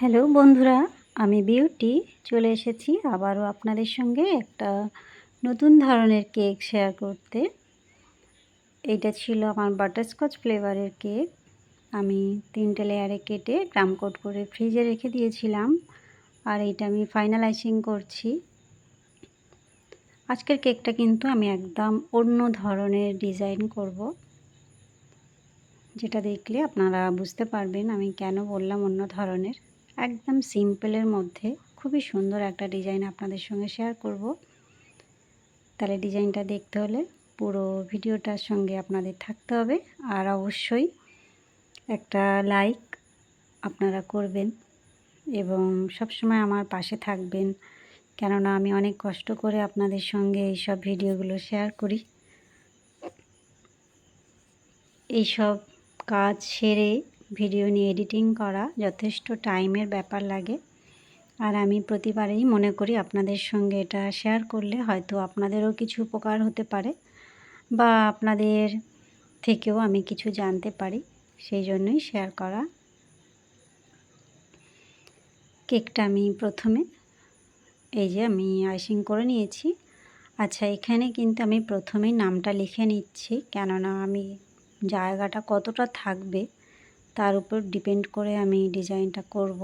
Hello বন্ধুরা, আমি beauty. চলে এসেছি আবারও আপনাদের সঙ্গে একটা নতুন ধরনের কেক শেয়ার করতে। এইটা ছিল আমার বাটারস্কচ ফ্লেভারের কেক। আমি তিনটে লেয়ারে কেটে গ্রাম কোট করে ফ্রিজে রেখে দিয়েছিলাম আর এইটা আমি ফাইনালাইজিং করছি। আজকের কেকটা কিন্তু আমি একদম অন্য ধরনের ডিজাইন করব। যেটা দেখলে আপনারা বুঝতে পারবেন আমি কেন বললাম অন্য ধরনের। একদম সিম্পলের মধ্যে খুবই সুন্দর একটা ডিজাইন আপনাদের সঙ্গে শেয়ার করব। তাহলে ডিজাইনটা দেখতে হলে পুরো ভিডিওটার সঙ্গে আপনাদের থাকতে হবে। আর অবশ্যই একটা লাইক আপনারা করবেন এবং সবসময় আমার পাশে থাকবেন। কেননা আমি অনেক কষ্ট করে আপনাদের সঙ্গে এইসব ভিডিওগুলো শেয়ার করি। এইসব কাজ সেরে ভিডিও নিয়ে এডিটিং করা যথেষ্ট টাইমের ব্যাপার লাগে। আর আমি প্রতিবারেই মনে করি আপনাদের সঙ্গে এটা শেয়ার করলে হয়তো আপনাদেরও কিছু উপকার হতে পারে বা আপনাদের থেকেও আমি কিছু জানতে পারি, সেই জন্যই শেয়ার করা। কেকটা আমি প্রথমে, এই যে আমি আইসিং করে নিয়েছি। আচ্ছা এখানে কিন্তু আমি প্রথমেই নামটা লিখে নিচ্ছি, কেননা আমি জায়গাটা কতটা থাকবে তার উপর ডিপেন্ড করে আমি ডিজাইনটা করব।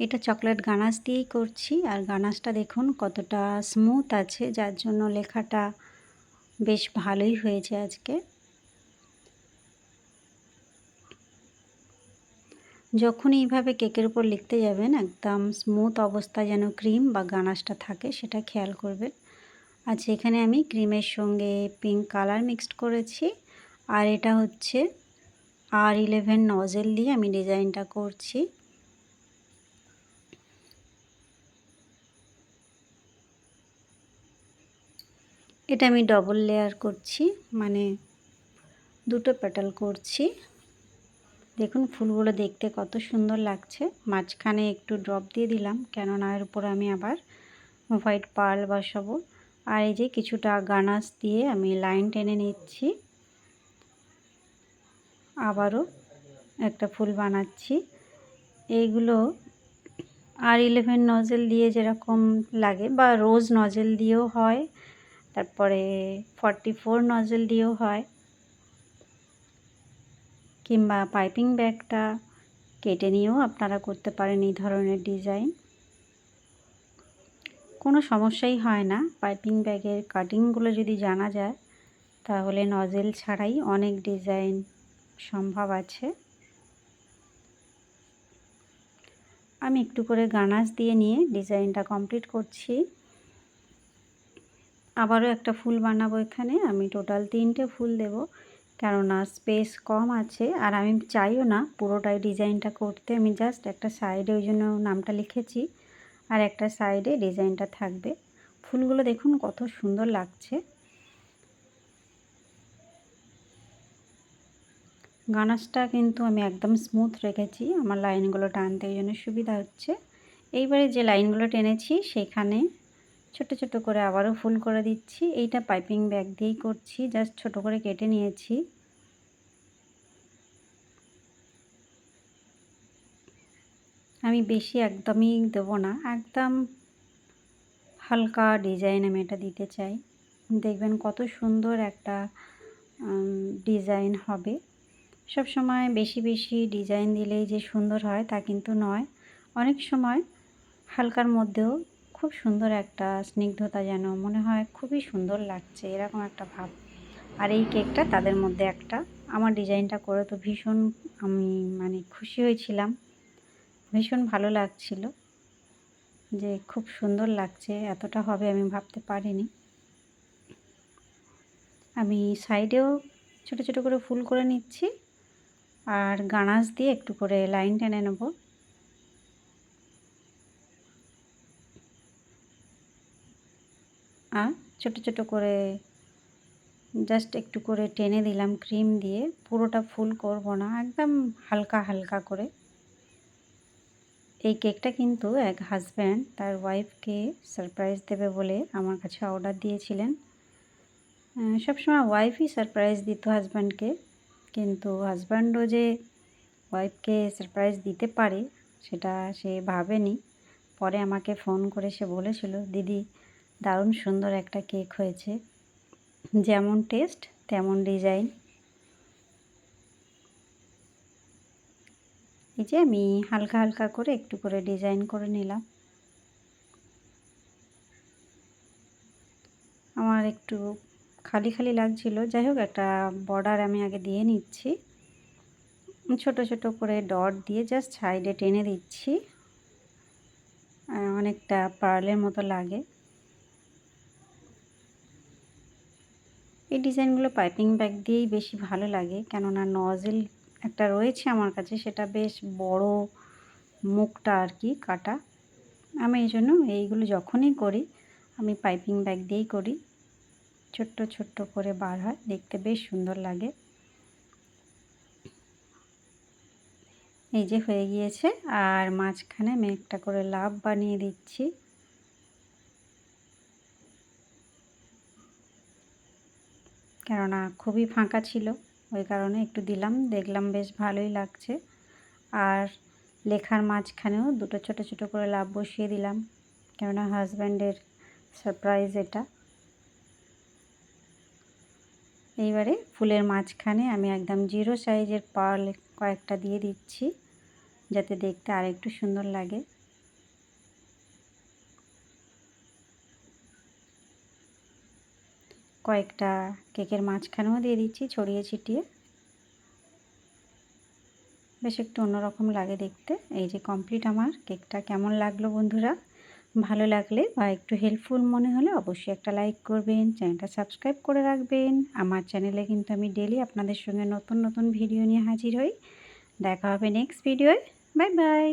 এটা চকলেট গানাশ দিয়েই করছি, আর গানাশটা দেখুন কতটা স্মুথ আছে, যার জন্য লেখাটা বেশ ভালোই হয়েছে আজকে। যখন এইভাবে কেকের উপর লিখতে যাবেন, একদম স্মুথ অবস্থা যেন ক্রিম বা গানাশটা থাকে, সেটা খেয়াল করবেন। আচ্ছা এখানে আমি ক্রিমের সঙ্গে পিঙ্ক কালার মিক্সড করেছি, আর এটা হচ্ছে আর ইলেভেন নজেল দিয়ে আমি ডিজাইনটা করছি। এটা আমি ডবল লেয়ার করছি মানে দুটো পেটাল করছি। দেখুন, ফুলগুলো দেখতে কত সুন্দর লাগছে। মাঝখানে একটু ড্রপ দিয়ে দিলাম, কেননা এর উপর আমি আবার হোয়াইট পার্ল বসাবো। আর এই যে কিছুটা গানাস দিয়ে আমি লাইন টেনে নিচ্ছি। আবারও একটা ফুল বানাচ্ছি। এইগুলো আর ইলেভেন নজেল দিয়ে যেরকম লাগে বা রোজ নজেল দিয়েও হয়, তারপরে ফর্টি ফোর নজেল দিয়েও হয়, কিংবা পাইপিং ব্যাগটা কেটে নিয়েও আপনারা করতে পারেন এই ধরনের ডিজাইন কোনো সমস্যাই হয় না পাইপিং ব্যাগের কাটিংগুলো যদি জানা যায়, তাহলে নজেল ছাড়াই অনেক ডিজাইন সম্ভব আছে। আমি একটু করে গানাস দিয়ে নিয়ে ডিজাইনটা কমপ্লিট করছি। আবারও একটা ফুল বানাবো এখানে। আমি টোটাল তিনটে ফুল দেব, কেননা স্পেস কম আছে। আর আমি চাইও না পুরোটাই ডিজাইনটা করতে। আমি জাস্ট একটা সাইডে, ওই জন্য নামটা লিখেছি, আর একটা সাইডে ডিজাইনটা থাকবে। ফুলগুলো দেখুন কত সুন্দর লাগছে। গানাসটা কিন্তু আমি একদম স্মুথ রেখেছি। আমার লাইনগুলো টানতে ওই জন্য সুবিধা হচ্ছে। এইবারে যে লাইনগুলো টেনেছি, সেখানে ছোট ছোট করে আবারও ফুল করে দিচ্ছি। এইটা পাইপিং ব্যাগ দিয়েই করছি, জাস্ট ছোট করে কেটে নিয়েছি। আমি বেশি একদমই দেবো না, একদম হালকা ডিজাইন আমি এটা দিতে চাই। দেখবেন কত সুন্দর একটা ডিজাইন হবে। সব সময় বেশি বেশি ডিজাইন দিলেই যে সুন্দর হয় তা কিন্তু নয়। অনেক সময় হালকার মধ্যেও খুব সুন্দর একটা স্নিগ্ধতা যেন মনে হয় খুবই সুন্দর লাগছে, এরকম একটা ভাব। আর এই কেকটা তাদের মধ্যে একটা। আমার ডিজাইনটা করে তো ভীষণ আমি মানে খুশি হয়েছিলাম। ভীষণ ভালো লাগছিল যে খুব সুন্দর লাগছে, এতটা হবে আমি ভাবতে পারিনি। আমি সাইডেও ছোট ছোট করে ফুল করে নিচ্ছি। আর গানাস দিয়ে একটু করে লাইন টেনে নেব। আর ছোট ছোট করে জাস্ট একটু করে টেনে দিলাম ক্রিম দিয়ে। পুরোটা ফুল করব না, একদম হালকা হালকা করে। এই কেকটা কিন্তু এক হাজব্যান্ড তার ওয়াইফকে সারপ্রাইজ দেবে বলে আমার কাছে অর্ডার দিয়েছিলেন। সবসময় ওয়াইফই সারপ্রাইজ দিত হাজব্যান্ডকে কিন্তু হাজব্যান্ডও যে ওয়াইফকে সারপ্রাইজ দিতে পারে, সেটা সে ভাবেনি। পরে আমাকে ফোন করে সে বলেছিল, দিদি, দারুণ সুন্দর একটা কেক হয়েছে। যেমন টেস্ট তেমন ডিজাইন এই যে আমি হালকা হালকা করে একটু করে ডিজাইন করে নিলাম। আমার একটু খালি খালি লাগছিল। যাই হোক, একটা বর্ডার আমি আগে দিয়ে নিচ্ছি। ছোট ছোট করে ডট দিয়ে জাস্ট সাইডে টেনে দিচ্ছি। অনেকটা পার্লের মতো লাগে। এই ডিজাইনগুলো পাইপিং ব্যাগ দিয়েই বেশি ভালো লাগে। কেননা নজেল একটা রয়েছে আমার কাছে, সেটা বেশ বড় মুখটা আর কি, কাটা। আমি এই জন্য এইগুলো যখনই করি, আমি পাইপিং ব্যাগ দিয়েই করি। ছোট্ট ছোট্ট করে বার হয়। দেখতে বেশ সুন্দর লাগে। এই যে হয়ে গিয়েছে। আর মাঝখানে আমি একটা করে লাভ বানিয়ে দিচ্ছি। কেননা খুবই ফাঁকা ছিল। ওই কারণে একটু দিলাম। দেখলাম বেশ ভালোই লাগছে। আর লেখার মাঝখানেও দুটো ছোট ছোট করে লাভ বসিয়ে দিলাম। কেননা হাজব্যান্ডের সারপ্রাইজ এটা। এইবারে ফুলের মাঝখানে আমি একদম জিরো সাইজের পার্ল কয়েকটা দিয়ে দিচ্ছি, যাতে দেখতে আর একটু সুন্দর লাগে। কয়েকটা কেকের মাঝখানেও দিয়ে দিচ্ছি ছড়িয়ে ছিটিয়ে। বেশ একটু অন্যরকম লাগে দেখতে। এই যে কমপ্লিট আমার কেকটা কেমন লাগল বন্ধুরা? ভালো লাগলে বা একটু হেল্পফুল মনে হলে অবশ্যই একটা লাইক করবেন চ্যানেলটা সাবস্ক্রাইব করে রাখবেন। আমার চ্যানেলে কিন্তু আমি ডেলি আপনাদের সঙ্গে নতুন নতুন ভিডিও নিয়ে হাজির হই। দেখা হবে নেক্সট ভিডিওয় বাই বাই